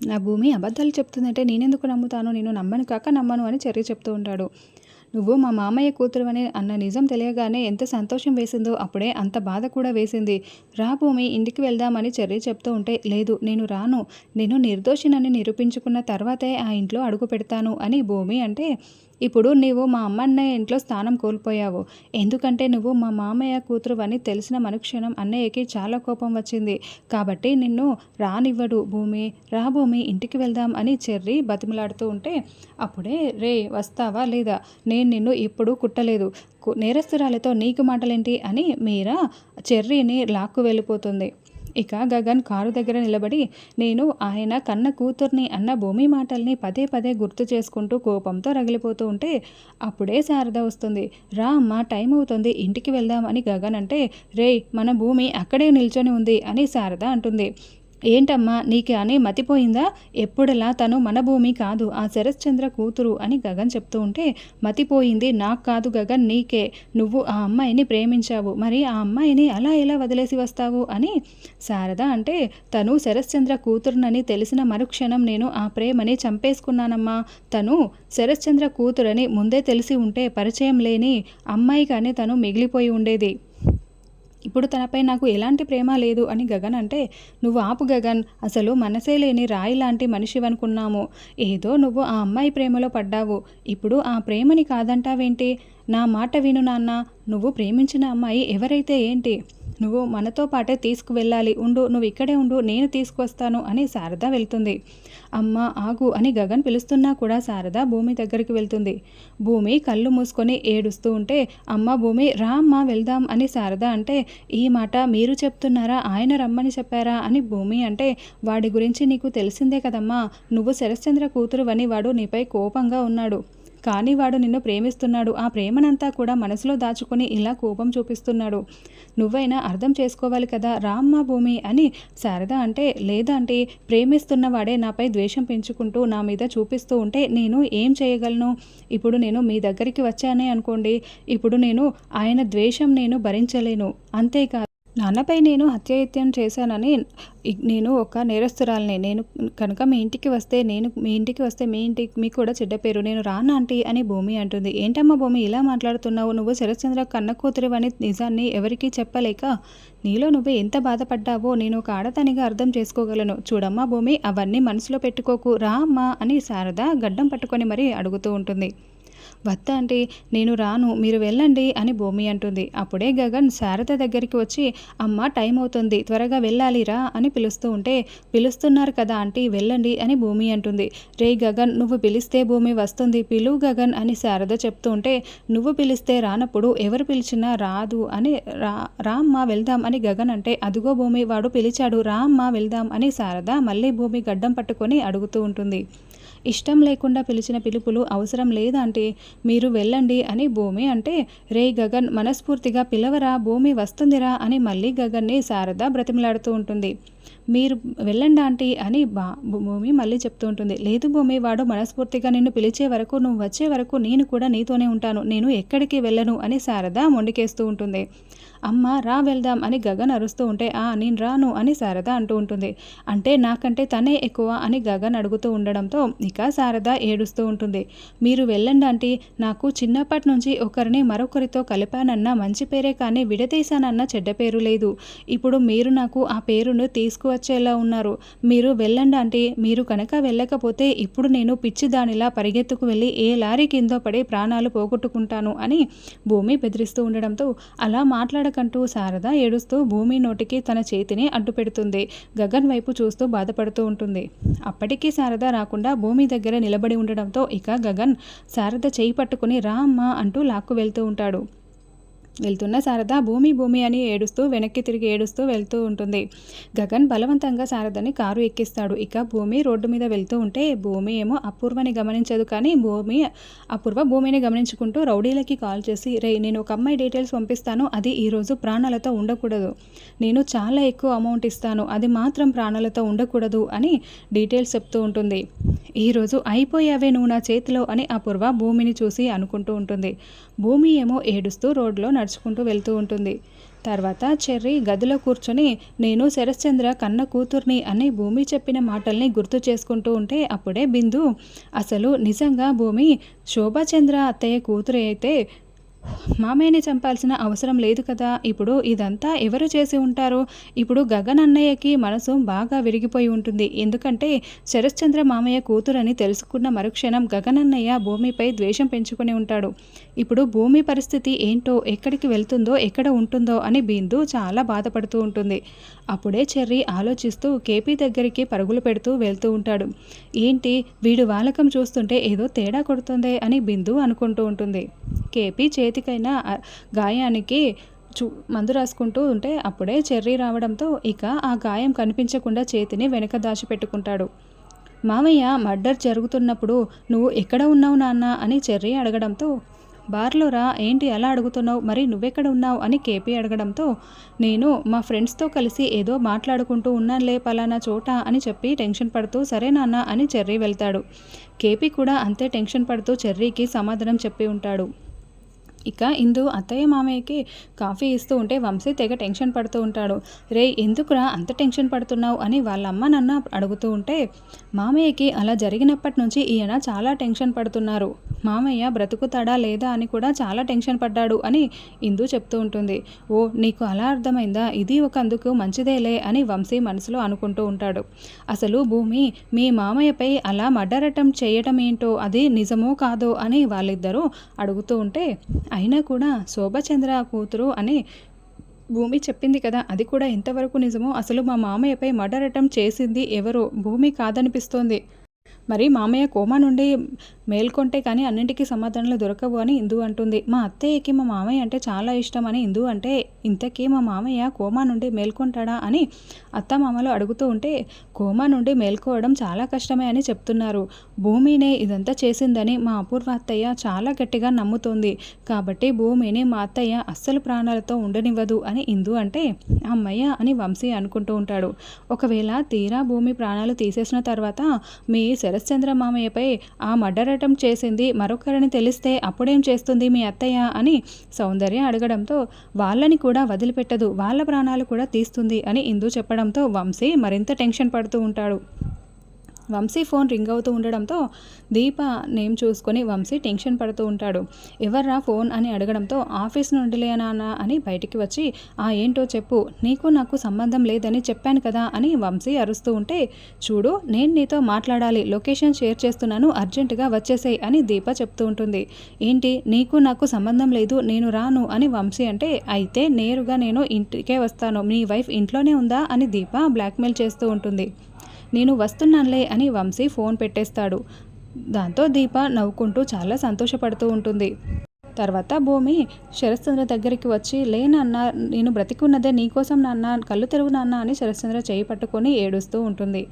నా భూమి అబద్ధాలు చెప్తుందంటే నేనెందుకు నమ్ముతాను? నేను నమ్మను కాక నమ్మను అని చెర్రి చెప్తూ ఉంటాడు. నువ్వు మా మామయ్య కూతురు అని అన్న నిజం తెలియగానే ఎంత సంతోషం వేసిందో అప్పుడే అంత బాధ కూడా వేసింది. రా భూమి ఇంటికి వెళ్దామని చర్య చెప్తూ ఉంటే లేదు నేను రాను. నేను నిర్దోషినని నిరూపించుకున్న తర్వాతే ఆ ఇంట్లో అడుగు పెడతాను అని భూమి అంటే ఇప్పుడు నీవు మా అమ్మన్నయ్య ఇంట్లో స్థానం కోల్పోయావు. ఎందుకంటే నువ్వు మా మామయ్య కూతురు అని తెలిసిన మనుక్షణం అన్నయ్యకి చాలా కోపం వచ్చింది. కాబట్టి నిన్ను రానివ్వడు భూమి రా భూమి ఇంటికి వెళ్దాం అని చెర్రి బతిమలాడుతూ ఉంటే అప్పుడే రే వస్తావా లేదా? నేను నిన్ను ఇప్పుడు కుట్టలేదు. నేరస్తురాలతో నీకు మాటలేంటి? అని మీరా చెర్రీని లాక్కు వెళ్ళిపోతుంది. ఇక గగన్ కారు దగ్గర నిలబడి నేను ఆయన కన్న కూతుర్ని అన్న భూమి మాటల్ని పదే పదే గుర్తు చేసుకుంటూ కోపంతో రగిలిపోతూ ఉంటే అప్పుడే శారద వస్తుంది. రా అమ్మ టైం అవుతుంది ఇంటికి వెళ్దామని గగన్ అంటే రే మన భూమి అక్కడే నిల్చొని ఉంది అని శారద అంటుంది. ఏంటమ్మా నీకు అని మతిపోయిందా? ఎప్పుడలా? తను మన భూమి కాదు ఆ శరశ్చంద్ర కూతురు అని గగన్ చెప్తూ ఉంటే మతిపోయింది నాకు కాదు గగన్ నీకే. నువ్వు ఆ అమ్మాయిని ప్రేమించావు. మరి ఆ అమ్మాయిని అలా ఎలా వదిలేసి వస్తావు అని? శారద అంటే తను శరశ్చంద్ర కూతురునని తెలిసిన మరుక్షణం నేను ఆ ప్రేమని చంపేసుకున్నానమ్మా. తను శరశ్చంద్ర కూతురని ముందే తెలిసి ఉంటే పరిచయం లేని అమ్మాయి కానీ తను మిగిలిపోయి ఉండేది. ఇప్పుడు తనపై నాకు ఎలాంటి ప్రేమ లేదు అని గగన్ అంటే నువ్వు ఆపు గగన్ అసలు మనసే లేని రాయి లాంటి మనిషివనుకున్నాము ఏదో నువ్వు ఆ అమ్మాయి ప్రేమలో పడ్డావు. ఇప్పుడు ఆ ప్రేమని కాదంటావేంటి? నా మాట విను నాన్న. నువ్వు ప్రేమించిన అమ్మాయి ఎవరైతే ఏంటి? నువ్వు మనతో పాటే తీసుకువెళ్ళాలి. ఉండు నువ్వు ఇక్కడే ఉండు నేను తీసుకొస్తాను అని శారద వెళ్తుంది. అమ్మ ఆగు అని గగన్ పిలుస్తున్నా కూడా శారద భూమి దగ్గరికి వెళ్తుంది. భూమి కళ్ళు మూసుకొని ఏడుస్తూ ఉంటే అమ్మ భూమి రా అమ్మ వెళ్దాం అని శారద అంటే ఈ మాట మీరు చెప్తున్నారా? ఆయన రమ్మని చెప్పారా? అని భూమి అంటే వాడి గురించి నీకు తెలిసిందే కదమ్మా. నువ్వు శరశ్చంద్ర కూతురు అని వాడు నీపై కోపంగా ఉన్నాడు. కానీ వాడు నిన్ను ప్రేమిస్తున్నాడు. ఆ ప్రేమనంతా కూడా మనసులో దాచుకుని ఇలా కోపం చూపిస్తున్నాడు. నువ్వైనా అర్థం చేసుకోవాలి కదా? రామ్మ భూమి అని శారద అంటే లేదంటే ప్రేమిస్తున్న వాడే నాపై ద్వేషం పెంచుకుంటూ నా మీద చూపిస్తూ ఉంటే నేను ఏం చేయగలను? ఇప్పుడు నేను మీ దగ్గరికి వచ్చానే అనుకోండి. ఇప్పుడు నేను ఆయన ద్వేషం నేను భరించలేను. అంతేకాదు నాన్నపై నేను హత్యాయత్యం చేశానని నేను ఒక నేరస్తురాలని. నేను కనుక మీ ఇంటికి వస్తే నేను మీ ఇంటికి వస్తే మీ ఇంటికి మీకు కూడా చెడ్డ పేరు. నేను రాను ఆంటీ అని భూమి అంటుంది. ఏంటమ్మా భూమి ఇలా మాట్లాడుతున్నావు? నువ్వు శరత్చంద్ర కన్న కూతురు అని నిజాన్ని ఎవరికీ చెప్పలేక నీలో నువ్వు ఎంత బాధపడ్డావో నేను ఒక ఆడతానిగా అర్థం చేసుకోగలను. చూడమ్మా భూమి అవన్నీ మనసులో పెట్టుకోకు. రా అమ్మా అని శారద గడ్డం పట్టుకొని మరీ అడుగుతూ ఉంటుంది. వద్ద అంటే నేను రాను మీరు వెళ్ళండి అని భూమి అంటుంది. అప్పుడే గగన్ శారద దగ్గరికి వచ్చి అమ్మ టైం అవుతుంది త్వరగా వెళ్ళాలిరా అని పిలుస్తూ ఉంటే పిలుస్తున్నారు కదా ఆంటీ వెళ్ళండి అని భూమి అంటుంది. రే గగన్ నువ్వు పిలిస్తే భూమి వస్తుంది పిలువు గగన్ అని శారద చెప్తూ ఉంటే నువ్వు పిలిస్తే రానప్పుడు ఎవరు పిలిచినా రాదు అని రా రామ్మ వెళ్దాం అని గగన్ అంటే అదుగో భూమి వాడు పిలిచాడు రామ్మ వెళ్దాం అని శారద మళ్ళీ భూమి గడ్డం పట్టుకొని అడుగుతూ ఉంటుంది. ఇష్టం లేకుండా పిలిచిన పిలుపులు అవసరం లేదంటే మీరు వెళ్ళండి అని భూమి అంటే రే గగన్ మనస్ఫూర్తిగా పిలవరా భూమి వస్తుందిరా అని మళ్ళీ గగన్ని శారద బ్రతిమలాడుతూ ఉంటుంది. మీరు వెళ్ళండి ఆంటీ అని బా భూమి మళ్ళీ చెప్తూ ఉంటుంది. లేదు భూమి వాడు మనస్ఫూర్తిగా నిన్ను పిలిచే వరకు నువ్వు వచ్చే వరకు నేను కూడా నీతోనే ఉంటాను. నేను ఎక్కడికి వెళ్ళను అని శారద మొండికేస్తూ ఉంటుంది. అమ్మ రా వెళ్దాం అని గగన్ అరుస్తూ ఉంటే ఆ నేను రాను అని శారద అంటూ ఉంటుంది. అంటే నాకంటే తనే ఎక్కువ అని గగన్ అడుగుతూ ఉండడంతో ఇక శారద ఏడుస్తూ ఉంటుంది. మీరు వెళ్ళండి అంటే నాకు చిన్నప్పటి నుంచి ఒకరిని మరొకరితో కలిపానన్న మంచి పేరే కానీ విడదీశానన్న చెడ్డ పేరు లేదు. ఇప్పుడు మీరు నాకు ఆ పేరును తీసుకువచ్చేలా ఉన్నారు. మీరు వెళ్ళండి అంటే మీరు కనుక వెళ్ళకపోతే ఇప్పుడు నేను పిచ్చి దానిలా పరిగెత్తుకు వెళ్ళి ఏ లారీ కింద పడి ప్రాణాలు పోగొట్టుకుంటాను అని భూమి బెదిరిస్తూ ఉండడంతో అలా మాట్లాడకంటూ శారద ఏడుస్తూ భూమి నోటికి తన చేతిని అడ్డుపెడుతుంది. గగన్ వైపు చూస్తూ బాధపడుతూ ఉంటుంది. అప్పటికీ శారద రాకుండా భూమి దగ్గర నిలబడి ఉండడంతో ఇక గగన్ శారద చేయి పట్టుకుని రా అమ్మా అంటూ లాక్కు వెళ్తూ ఉంటాడు. వెళ్తున్న శారద భూమి భూమి అని ఏడుస్తూ వెనక్కి తిరిగి ఏడుస్తూ వెళ్తూ ఉంటుంది. గగన్ బలవంతంగా శారదని కారు ఎక్కిస్తాడు. ఇక భూమి రోడ్డు మీద వెళ్తూ ఉంటే భూమి ఏమో అపూర్వని గమనించదు కానీ భూమి అపూర్వ భూమిని గమనించుకుంటూ రౌడీలకి కాల్ చేసి రే నేను ఒక అమ్మాయి డీటెయిల్స్ పంపిస్తాను. అది ఈరోజు ప్రాణాలతో ఉండకూడదు. నేను చాలా ఎక్కువ అమౌంట్ ఇస్తాను. అది మాత్రం ప్రాణాలతో ఉండకూడదు అని డీటెయిల్స్ చెప్తూ ఉంటుంది. ఈరోజు అయిపోయావే నువ్వు నా చేతిలో అని అపూర్వ భూమిని చూసి అనుకుంటూ ఉంటుంది. భూమి ఏమో ఏడుస్తూ రోడ్లో నడుచుకుంటూ వెళ్తూ ఉంటుంది. తర్వాత చెర్రీ గదిలో కూర్చొని నేను శరశ్చంద్ర కన్న కూతుర్ని అని భూమి చెప్పిన మాటల్ని గుర్తు చేసుకుంటూ ఉంటే అప్పుడే బిందు అసలు నిజంగా భూమి శోభాచంద్ర అత్తయ్య కూతురు అయితే మామయ్యని చంపాల్సిన అవసరం లేదు కదా. ఇప్పుడు ఇదంతా ఎవరు చేసి ఉంటారు? ఇప్పుడు గగన్ అన్నయ్యకి మనసు బాగా విరిగిపోయి ఉంటుంది. ఎందుకంటే శరశ్చంద్ర మామయ్య కూతురని తెలుసుకున్న మరుక్షణం గగన్ అన్నయ్య భూమిపై ద్వేషం పెంచుకుని ఉంటాడు. ఇప్పుడు భూమి పరిస్థితి ఏంటో ఎక్కడికి వెళ్తుందో ఎక్కడ ఉంటుందో అని బిందు చాలా బాధపడుతూ ఉంటుంది. అప్పుడే చెర్రీ ఆలోచిస్తూ కేపీ దగ్గరికి పరుగులు పెడుతూ వెళ్తూ ఉంటాడు. ఏంటి? వీడు వాలకం చూస్తుంటే ఏదో తేడా కొడుతుందే అని బిందు అనుకుంటూ ఉంటుంది. కేపీ చే చేతికైనా గాయానికి చూ మందు రాసుకుంటూ ఉంటే అప్పుడే చెర్రీ రావడంతో ఇక ఆ గాయం కనిపించకుండా చేతిని వెనక దాచిపెట్టుకుంటాడు మామయ్య మర్డర్ జరుగుతున్నప్పుడు నువ్వు ఎక్కడ ఉన్నావు నాన్న? అని చెర్రీ అడగడంతో బార్లో రా ఏంటి అలా అడుగుతున్నావు? మరి నువ్వెక్కడ ఉన్నావు? అని కేపీ అడగడంతో నేను మా ఫ్రెండ్స్తో కలిసి ఏదో మాట్లాడుకుంటూ ఉన్నానులే పలానా చోట అని చెప్పి టెన్షన్ పడుతూ సరే నాన్న అని చెర్రీ వెళ్తాడు. కేపీ కూడా అంతే టెన్షన్ పడుతూ చెర్రీకి సమాధానం చెప్పి ఉంటాడు. ఇక ఇందు అత్తయ్య మామయ్యకి కాఫీ ఇస్తూ ఉంటే వంశీ తెగ టెన్షన్ పడుతూ ఉంటాడు. రే ఎందుకురా అంత టెన్షన్ పడుతున్నావు అని వాళ్ళ అమ్మ నన్న అడుగుతూ ఉంటే మామయ్యకి అలా జరిగినప్పటి నుంచి ఈయన చాలా టెన్షన్ పడుతున్నారు. మామయ్య బ్రతుకుతాడా లేదా అని కూడా చాలా టెన్షన్ పడ్డాడు అని ఇందు చెప్తూ ఉంటుంది. ఓ నీకు అలా అర్థమైందా? ఇది ఒక అందుకు మంచిదేలే అని వంశీ మనసులో అనుకుంటూ ఉంటాడు. అసలు భూమి మీ మామయ్యపై అలా మర్డర్ చేయటం ఏంటో అది నిజమో కాదో అని వాళ్ళిద్దరూ అడుగుతూ ఉంటే అయినా కూడా శోభచంద్ర కూతురు అని భూమి చెప్పింది కదా అది కూడా ఎంతవరకు నిజమో? అసలు మా మామయ్యపై మర్డర్ అటెంప్ట్ చేసింది ఎవరో? భూమి కాదనిపిస్తోంది. మరి మామయ్య కోమా నుండి మేల్కొంటే కానీ అన్నింటికీ సమాధానాలు దొరకవు అని ఇందు అంటుంది. మా అత్తయ్యకి మా మామయ్య అంటే చాలా ఇష్టం అని ఇందు అంటే ఇంతకీ మా మామయ్య కోమా నుండి మేల్కొంటాడా? అని అత్త మామలు అడుగుతూ ఉంటే కోమా నుండి మేల్కోవడం చాలా కష్టమే అని చెప్తున్నారు. భూమినే ఇదంతా చేసిందని మా అపూర్వ అత్తయ్య చాలా గట్టిగా నమ్ముతోంది. కాబట్టి భూమిని మా అత్తయ్య అస్సలు ప్రాణాలతో ఉండనివ్వదు అని ఇందు అంటే అమ్మయ్య అని వంశీ అనుకుంటూ ఉంటాడు. ఒకవేళ తీరా భూమి ప్రాణాలు తీసేసిన తర్వాత మీ శరశ్చంద్ర మామయ్యపై ఆ మర్డర్ అటెంప్ట్ చేసింది. మరొకరిని తెలిస్తే అప్పుడేం చేస్తుంది మీ అత్తయ్య? అని సౌందర్య అడగడంతో వాళ్ళని కూడా వదిలిపెట్టదు. వాళ్ళ ప్రాణాలు కూడా తీస్తుంది అని ఇందు చెప్పడంతో వంశీ మరింత టెన్షన్ పడుతూ ఉంటాడు. వంశీ ఫోన్ రింగ్ అవుతూ ఉండడంతో దీప నేమ్ చూసుకొని వంశీ టెన్షన్ పడుతూ ఉంటాడు. ఎవర్రా ఫోన్ అని అడగడంతో ఆఫీస్ నుండిలే నాన్న అని బయటికి వచ్చి ఆ ఏంటో చెప్పు నీకు నాకు సంబంధం లేదని చెప్పాను కదా అని వంశీ అరుస్తూ ఉంటే చూడు నేను నీతో మాట్లాడాలి లొకేషన్ షేర్ చేస్తున్నాను అర్జెంటుగా వచ్చేసేయి అని దీప చెప్తూ ఉంటుంది. ఏంటి నీకు నాకు సంబంధం లేదు నేను రాను అని వంశీ అంటే అయితే నేరుగా నేను ఇంటికే వస్తాను మీ వైఫ్ ఇంట్లోనే ఉందా అని దీప బ్లాక్మెయిల్ చేస్తూ ఉంటుంది. నేను వస్తున్నానులే అని వంశీ ఫోన్ పెట్టేస్తాడు. దాంతో దీప నవ్వుకుంటూ చాలా సంతోషపడుతూ ఉంటుంది. తర్వాత భూమి శరశ్చంద్ర దగ్గరికి వచ్చి లే నాన్న నేను బ్రతికున్నదే నీకోసం నాన్న కళ్ళు తెరుగు నాన్న అని శరశ్చంద్ర చేయి పట్టుకొని ఏడుస్తూ ఉంటుంది.